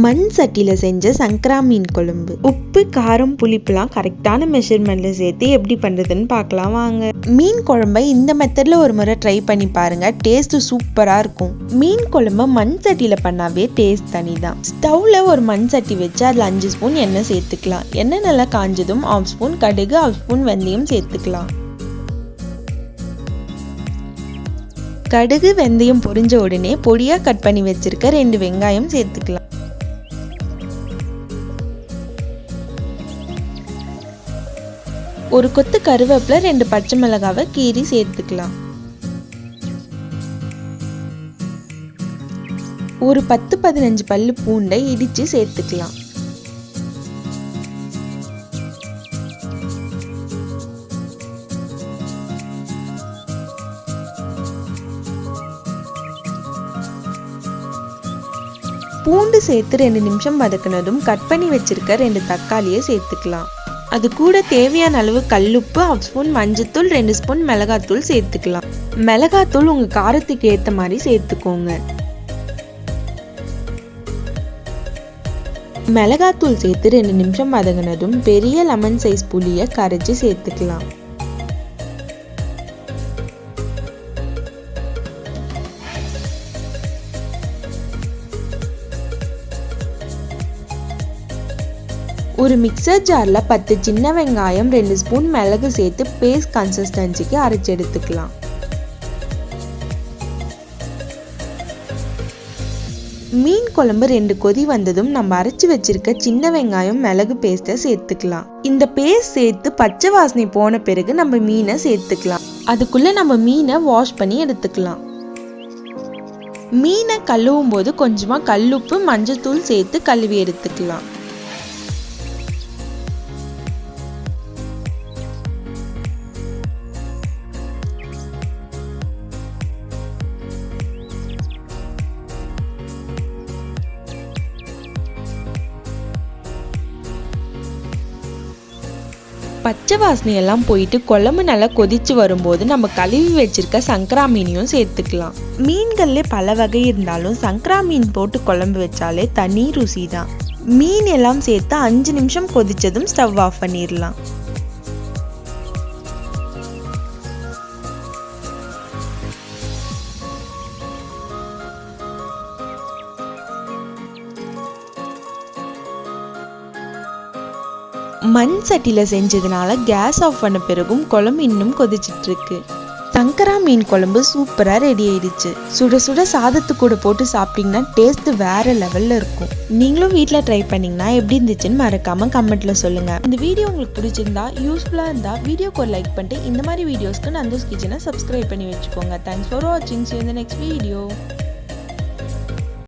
மண் சட்டியில் செஞ்ச சங்கரா மீன் குழம்பு. உப்பு காரம் புளிப்புலாம் கரெக்டான மெஷர்மெண்ட்டில் சேர்த்து எப்படி பண்ணுறதுன்னு பார்க்கலாம் வாங்க. மீன் குழம்பை இந்த மெத்தடில் ஒரு முறை ட்ரை பண்ணி பாருங்க. டேஸ்ட் சூப்பராக இருக்கும். மீன் குழம்பு மண் சட்டியில் பண்ணாவே டேஸ்ட் தனி தான் ஸ்டவ்வில் ஒரு மண் சட்டி வச்சு அதில் அஞ்சு ஸ்பூன் எண்ணெய் சேர்த்துக்கலாம். எண்ணெய் நல்லா காஞ்சதும் ஆஃப் ஸ்பூன் கடுகு ஆஃப் ஸ்பூன் வெந்தயம் சேர்த்துக்கலாம். கடுகு வெந்தயம் பொரிஞ்ச உடனே பொடியாக கட் பண்ணி வச்சிருக்க ரெண்டு வெங்காயம் சேர்த்துக்கலாம். ஒரு கொத்து கருவேப்பிலை ரெண்டு பச்சை மிளகாவை கீறி சேர்த்துக்கலாம். ஒரு பத்து பதினஞ்சு பல்லு பூண்டை இடிச்சு சேர்த்துக்கலாம். பூண்டு சேர்த்து ரெண்டு நிமிஷம் வதக்குனதும் கட் பண்ணி வச்சிருக்க ரெண்டு தக்காளியை சேர்த்துக்கலாம். அது கூட தேவையான அளவு கல்லுப்பு ஹாஃப் ஸ்பூன் மஞ்சத்தூள் ரெண்டு ஸ்பூன் மிளகாத்தூள் சேர்த்துக்கலாம். மிளகாத்தூள் உங்கள் காரத்துக்கு ஏற்ற மாதிரி சேர்த்துக்கோங்க. மிளகாத்தூள் சேர்த்து ரெண்டு நிமிஷம் வதங்கினதும் பெரிய லெமன் சைஸ் புளியை கரைச்சி சேர்த்துக்கலாம். ஒரு மிக்சர் ஜாரில் பத்து சின்ன வெங்காயம் ரெண்டு ஸ்பூன் மிளகு சேர்த்து பேஸ்ட் கன்சிஸ்டன்சிக்கு அரைச்சி எடுத்துக்கலாம். மீன் குழம்பு ரெண்டு கொதி வந்ததும் நம்ம அரைச்சி வச்சிருக்க சின்ன வெங்காயம் மிளகு பேஸ்ட்டை சேர்த்துக்கலாம். இந்த பேஸ்ட் சேர்த்து பச்சை வாசனை போன பிறகு நம்ம மீனை சேர்த்துக்கலாம். அதுக்குள்ள நம்ம மீனை வாஷ் பண்ணி எடுத்துக்கலாம். மீனை கழுவும் போது கொஞ்சமா கல்லுப்பு மஞ்சத்தூள் சேர்த்து கழுவி எடுத்துக்கலாம். பச்சை வாசனையெல்லாம் போயிட்டு குழம்பு நல்லா கொதிச்சு வரும்போது நம்ம கழுவி வச்சிருக்க சங்கரா மீனையும் சேர்த்துக்கலாம். மீன்கள்ல பல வகை இருந்தாலும் சங்கரா மீன் போட்டு குழம்பு வச்சாலே தனி ருசி தான் மீன் எல்லாம் சேர்த்து அஞ்சு நிமிஷம் கொதிச்சதும் ஸ்டவ் ஆஃப் பண்ணிடலாம் மண் சட்டியில் செஞ்சதுனால கேஸ் ஆஃப் பண்ண பிறகும் குழம்பு இன்னும் கொதிச்சிட்ருக்கு. சங்கரா மீன் குழம்பு சூப்பராக ரெடி ஆயிடுச்சு. சுட சுட சாதத்து கூட போட்டு சாப்பிட்டீங்கன்னா டேஸ்ட் வேற லெவலில் இருக்கும். நீங்களும் வீட்டில் ட்ரை பண்ணிங்கன்னா எப்படி இருந்துச்சுன்னு மறக்காம கமெண்ட்டில் சொல்லுங்கள் இந்த வீடியோ உங்களுக்கு பிடிச்சிருந்தா யூஸ்ஃபுல்லாக இருந்தால் வீடியோக்கு ஒரு லைக் பண்ணிட்டு இந்த மாதிரி வீடியோஸ்க்கு நந்தூஸ் கிச்சனை சப்ஸ்கிரைப் பண்ணி வச்சுக்கோங்க. தேங்க்ஸ் ஃபார் வாட்சிங் சி இந்த நெக்ஸ்ட் வீடியோ